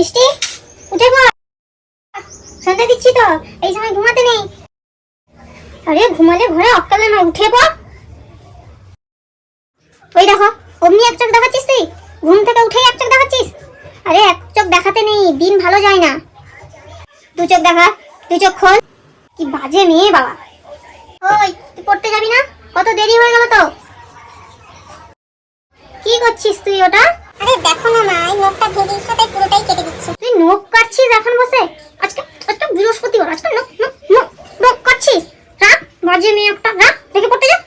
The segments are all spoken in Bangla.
মিষ্টি উঠে পড়। সন্ধ্যা দিচ্ছি তো, এই সময় ঘুমাতে নেই। আরে, ঘুমালে ঘরে অক্কালে না উঠে পড়। ওই দেখো, অমনি এক চোখ দেখাচ্ছিস তুই? ঘুম থেকে উঠেই এক চোখ দেখাচ্ছিস? আরে, এক চোখ দেখাতে নেই, দিন ভালো যায় না। দু চোখ দেখা, দু চোখ খোল। কি বাজে মেয়ে বাবা। ওই, তুই পড়তে যাবি না? কত দেরি হয়ে গেল তো। কি করছিস তুই ওটা? আরে দেখো না মা, এই নখটা ভেঙে সাথে পুরোটাই কেটে দিচ্ছে। তুই নখ কাটছিস এখন বসে? আজকে আজকে বৃহস্পতিবার, আজকে নখ নখ নখ নখ কাটছিস? রাখ, বাজে মেয়ে একটা, রাখ, দেখে পড়তে যা।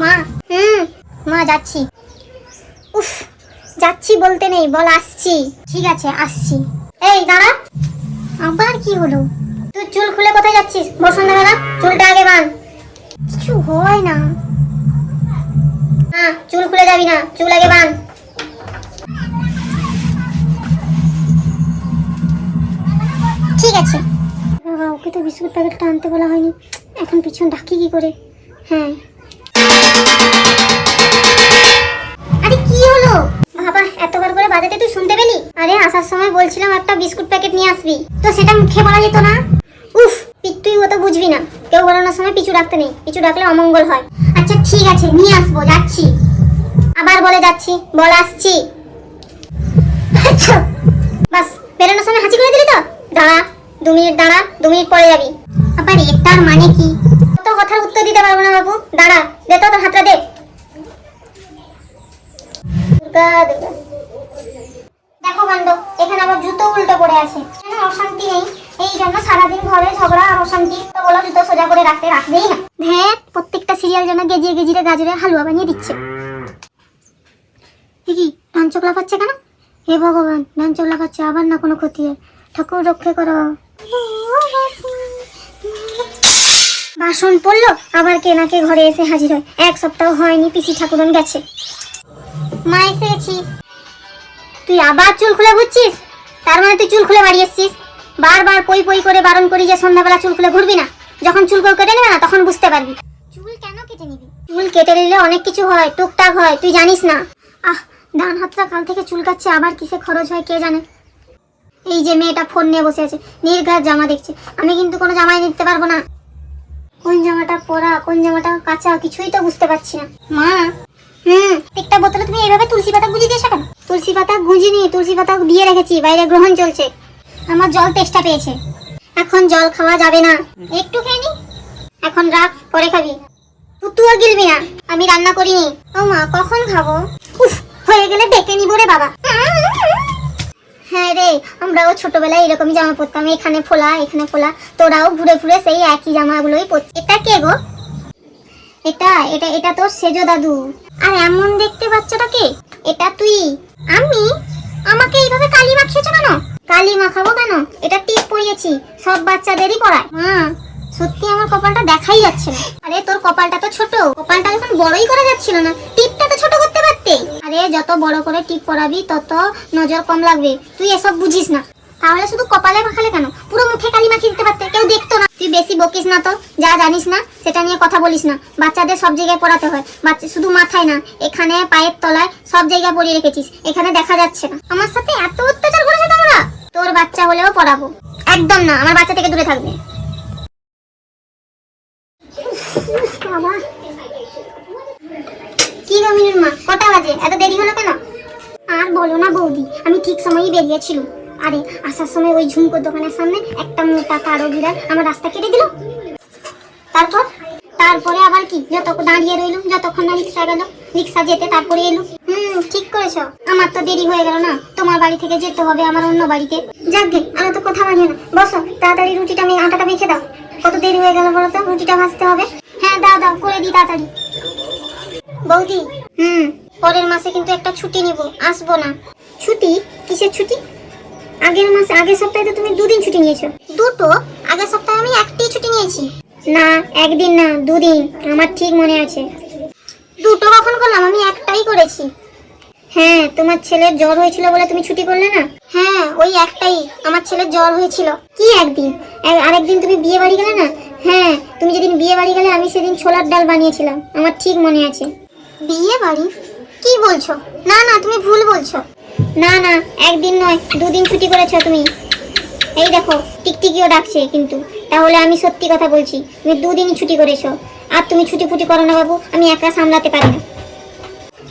মা, হুম, মা, যাচ্ছি। উফ, যাচ্ছি বলতে নেই, বল, আসছি। ঠিক আছে, আসছি। এই, দাঁড়া। আবার কি হলো? তুই চুল খুলে কোথায় যাচ্ছিস? বল সন্ধ্যাবেলা, চুলটা আগে বাঁধ। কিছু হয় না। হ্যাঁ চুল খুলে যাবি না, চুল আগে বাঁধ। আছে বাবা ওকে তো বিস্কুট প্যাকেটটা আনতে বলা হয়নি। এখন পিছন ডাকি কি করে? হ্যাঁ। আরে কি হলো? বাবা এতবার করে বাজাতে তুই শুনতে পেলি? আরে আসার সময় বলছিলাম একটা বিস্কুট প্যাকেট নিয়ে আসবি। তো সেটা মুখে বলা যেত না। উফ তুই ও তো বুঝবি না। কেউ বলানোর সময় পিছু ডাকতে নেই। পিছু ডাকলে অমঙ্গল হয়। আচ্ছা ঠিক আছে নিয়ে আসব যাচ্ছি। আবার বলে যাচ্ছি বল আসছি। আচ্ছা। বাস বেরোনোর সময় হাঁচি করে দিলি তো? দাঁড়া। দু মিনিট দাঁড়া দু মিনিট পরে যাবি। আবার এটার মানে কি? তো কথার উত্তর দিতে পারব না বাবু। দাঁড়া, দে তো তোর হাতটা দে। দেখো কাণ্ড এখানে আবার জুতো উল্টো পড়ে আছে। এখানে অশান্তি নেই। এই জন্য সারাদিন ঘরে ঝগড়া আর অশান্তি। বলো, জুতো সোজা করে রাখতে রাখবেই না? হ্যাঁ প্রত্যেকটা সিরিয়াল যেন গেজিয়ে গেজিয়ে গাজরে হালুয়া বানিয়ে দিচ্ছে। কি ধান চোখ লাফাচ্ছে কেন? হে ভগবান ধান চোখ লাফাচ্ছে, আবার না কোনো ক্ষতি হয়। ঠাকুর রক্ষে করো। বাসন পড়ল আবার কে না কে ঘরে এসে হাজির হয়। এক সপ্তাহ হয়নি পিসি ঠাকুরন গেছে। মা এসে গেছি। তুই আবার চুল খুলে ঘুরছিস? তার মানে তুই চুল খুলে বাড়ি এসছিস? বারবার পই পই করে বারণ করি যে সন্ধ্যাবেলা চুল খুলে ঘুরবি না। যখন চুল কেটে নেবে না তখন বুঝতে পারবি। চুল কেন কেটে নিবি? চুল কেটে নিলে অনেক কিছু হয় টুকটাক হয় তুই জানিস না। আহ ডান হাতটা কাল থেকে চুল কাচ্ছে আবার কিসে খরচ হয় কে জানে? এই যে মেয়েটা ফোন নিয়ে বসে আছে, নির্ঘাত জামা দেখছে। আমি কিন্তু কোনো জামাই নিতে পারব না। কোন জামাটা পরা, কোন জামাটা কাঁচা, কিছুই তো বুঝতে পারছি না। মা, হুম একটা বোতলে তুমি এইভাবে তুলসী পাতা গুঁজে দিয়েছ কেন? তুলসী পাতা গুঁজিনি, তুলসী পাতা দিয়ে রেখেছি, বাইরে গ্রহণ চলছে। আমার জল তেষ্টা পেয়েছে। এখন জল খাওয়া যাবে না। একটু খেয়ে নি। এখন রাখ, পরে খাবি। তুইও গিলবি না। আমি রান্না করিনি। ও মা, কখন খাব? উফ, হয়ে গেলে ডেকে নিব রে বাবা। হ্যাঁ রে, আমরাও ছোটবেলায় এরকমই জামা পরতাম, এখানে ফোলা এখানে ফোলা। তোরাও ঘুরে ঘুরে সেই একই জামাগুলোই পরছিস এটা কে গো? এটা এটা এটা তোর সেজো দাদু। আর এমন দেখতে বাচ্চাটা কে? এটা তুই। আমি? আমাকে এইভাবে কালি মাখিয়েছো কেন? কালি মাখাবো কেন? এটা টিপ পরিয়েছি, সব বাচ্চাদেরই পড়ায়। মা, সত্যি আমার কপালটা দেখাই যাচ্ছে না। আরে তোর কপালটা তো ছোট, কপালটা যখন বড়ই করা যাচ্ছিল না। টিপটা আরে যত বড় করে টিপ পরাবি তত নজর কম লাগবে। তুই এসব বুঝিস না। তাহলে শুধু কপালে মাখালে কেন? পুরো মুখে কালি মাখিয়ে দিতে পারতে, কেউ দেখতো না। তুই বেশি বকিস না তো, যা জানিস না, সেটা নিয়ে কথা বলিস না। বাচ্চাদের সব জায়গায় পড়াতে হয়। বাচ্চা শুধু মাথায় না, এখানে পায়ের তলায় সব জায়গায় পরিয়ে রেখেছিস। এখানে দেখা যাচ্ছে না। আমার সাথে এত অত্যাচার করেছে তোমরা? তোর বাচ্চা হলেও পড়াবো। একদম না, আমার বাচ্চা থেকে দূরে থাকবে। বাবা। মিনুর মা, কটা বাজে? এত দেরি হলো কেন? আর বলো না বৌদি, আমি ঠিক সময়ই বেরিয়েছিলাম। আরে, আসার সময় ওই ঝুমকোর দোকানের সামনে একটা মোটা কারও বিড়াল আমার রাস্তা কেটে দিল। তারপর? তারপরে আবার কি? যত দাঁড়িয়ে রইলুম, যতক্ষণ না রিক্সা গেল। রিক্সা যেতে তারপরে এলো। হুম, ঠিক করেছ। আমার তো দেরি হয়ে গেল না। তোমার বাড়ি থেকে যেতে হবে আমার অন্য বাড়িতে। যাকে আমি তো কথা বাড়িয়ে না। বসো, তাড়াতাড়ি রুটিটা আমি আটাটা মেখে দাও। কত দেরি হয়ে গেল বলো তো? রুটিটা ভাজতে হবে। হ্যাঁ দাও দাও, করে দিই তাড়াতাড়ি। বৌদি হুম। পরের মাসে কিন্তু একটা ছুটি নিব, আসব না। ছুটি? কিসের ছুটি? আগের মাসে, আগের সপ্তাহে তো তুমি দুদিন ছুটি নিয়েছো। দুটো? আগের সপ্তাহে আমি একটাই ছুটি নিয়েছি। না, একদিন না, দুদিন। আমার ঠিক মনে আছে। দুটো কখন করলাম? আমি একটাই করেছি। হ্যাঁ তোমার ছেলের জ্বর হয়েছিল বলে তুমি ছুটি করলে না? হ্যাঁ ওই একটাই। আমার ছেলের জ্বর হয়েছিল। কি একদিন? এক- আরেকদিন তুমি বিয়ে বাড়ি গেলে না? হ্যাঁ তুমি যেদিন বিয়ে বাড়ি গেলে আমি সেদিন ছোলার ডাল বানিয়েছিলাম। আমার ঠিক মনে আছে। বিয়ে বাড়ি? কি বলছো? না না, তুমি ভুল বলছো। না না, একদিন নয়, দুদিন ছুটি করেছ তুমি। এই দেখো, টিকটিকিও ডাকছে কিন্তু। তাহলে আমি সত্যি কথা বলছি, তুমি দুদিনই ছুটি করেছ। আর তুমি ছুটি ফুটি করো না বাবু, আমি একা সামলাতে পারি না।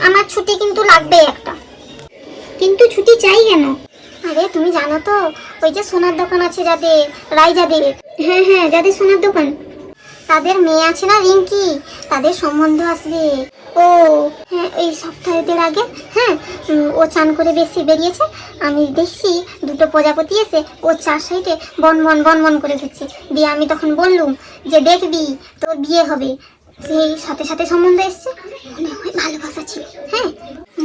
আমার ছুটি কিন্তু লাগবে একটা। কিন্তু ছুটি চাই কেন? আরে, তুমি জানো তো, ওই যে সোনার দোকান আছে যাদের রাই যাদের হ্যাঁ হ্যাঁ যাদের সোনার দোকান। তাদের মেয়ে আছে না রিঙ্কি? তাদের সম্বন্ধ আসবে। ও। হ্যাঁ এই সপ্তাহের আগে হ্যাঁ ও চান করে বেশি বেরিয়েছে। আমি দেখছি দুটো প্রজাপতি এসে ও চার সাইডে বন বন বন বন করে ঘুরছে। দিয়ে আমি তখন বললুম যে, দেখবি, তোর বিয়ে হবে। সেই সাথে সাথে সম্বন্ধ এসছে। মনে হয় ভালোবাসা ছিল হ্যাঁ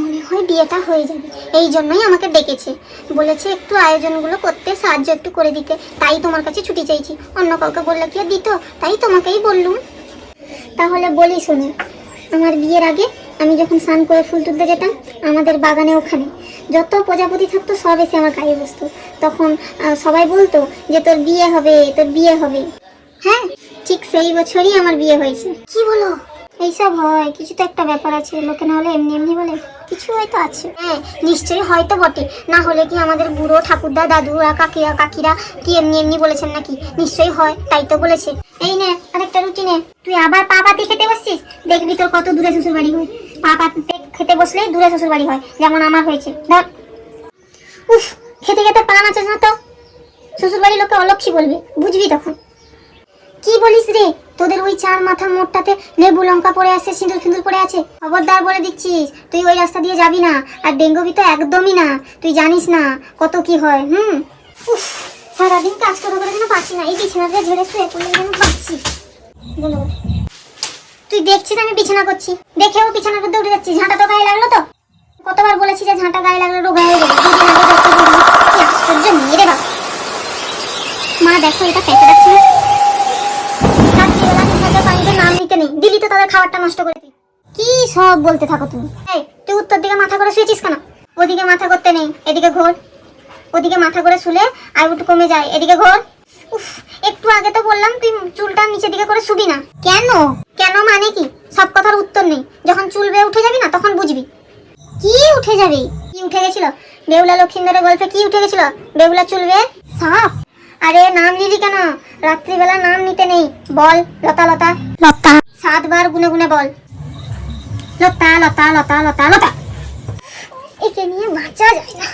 মনে হয় বিয়েটা হয়ে যাবে। এই জন্যই আমাকে ডেকেছে। বলেছে একটু আয়োজনগুলো করতে, সাহায্য একটু করে দিতে। তাই তোমার কাছে ছুটি চাইছি। অন্য কাউকে বললে কি আর দিত? তাই তোমাকেই বললুম। তাহলে বলি শোনো আমার বিয়ের আগে আমি যখন স্নান করে ফুল তুলতে যেতাম, আমাদের বাগানে ওখানে যত প্রজাপতি থাকতো, সব এসে আমার গায়ে বসতো। তখন সবাই বলতো যে তোর বিয়ে হবে, তোর বিয়ে হবে। হ্যাঁ ঠিক সেই বছরই আমার বিয়ে হয়েছে। কি বলো এইসব হয়, কিছু তো একটা ব্যাপার আছে। লোকে না হলে এমনি এমনি বলে, কিছু হয়তো আছে। হ্যাঁ নিশ্চয়ই হয়তো বটে। না হলে কি আমাদের বুড়ো ঠাকুরদা দাদুরা কাকিরা কাকিরা কি এমনি এমনি বলেছেন নাকি? নিশ্চয়ই হয়, তাই তো বলেছে। এই নে আরেকটা রুটি নে তুই আবার পা পাতি খেতে বসছিস? দেখবি তোর কত দূরে শ্বশুর বাড়ি হয় পা পাতে খেতে বসলেই দূরে শ্বশুর বাড়ি হয়, যেমন আমার হয়েছে। ধর। উফ, খেতে খেতে পা নাচাস না তো? শ্বশুর বাড়ির লোকে অলক্ষী বলবে, বুঝবি তখন। কি বলিস রে? তোদের ওই চার মাথা মোড়টাতে লেবু লঙ্কা পড়ে আছে, সিঁদুর ফিঁদুর পড়ে আছে। খবরদার বলে দিচ্ছিস, তুই ওই রাস্তা দিয়ে যাবি না, আর ডেঙ্গুবি তো একদমই না। তুই জানিস না কত কি হয়, হুম? সারাদিন কাজ করে করে যেন পাচ্ছি না। এই বিছানাটা ঝেড়ে শুয়ে পড়লে যেন পাচ্ছি তুই দেখছিস আমি বিছানা করছি। দেখেও বিছানার মধ্যে উঠে যাচ্ছিস ঝাঁটা তো গায়ে লাগল তো? কতবার বলেছি যে ঝাঁটা গায়ে লাগলে, রোগা হয়ে যাবে আশ্চর্য বাবা। মা, দেখো, এটা পেটে যাচ্ছে নাম নিতে নেই। দিলি তো খাবারটা নষ্ট করে দিই কি সব বলতে থাকো তুমি? এই, তুই উত্তর দিকে মাথা করে শুয়েছিস কেন? ওদিকে মাথা করতে নেই, এদিকে ঘোর। ওদিকে মাথা করে শুলে আয়ুটা কমে যায়, এদিকে ঘোর। উফ একটু আগে তো বললাম তুই চুলটা নিচের দিকে করে শুবি না। কেন? কেন মানে কি? সব কথার উত্তর নেই। যখন চুল বেয়ে উঠে যাবি না তখন বুঝবি। কি উঠে যাবে? কি উঠে গেছিল? বেহুলা লক্ষিন্দরের গল্পে কি উঠে গেছিল? বেহুলা চুলবে সাপ? আরে নাম নিলি কেন? রাত্রিবেলা নাম নিতে নেই। বল লতা লতা। লতা। সাতবার গুনে গুনে বল। লতা লতা লতা লতা লতা। একে নিয়ে বাঁচা যায় না।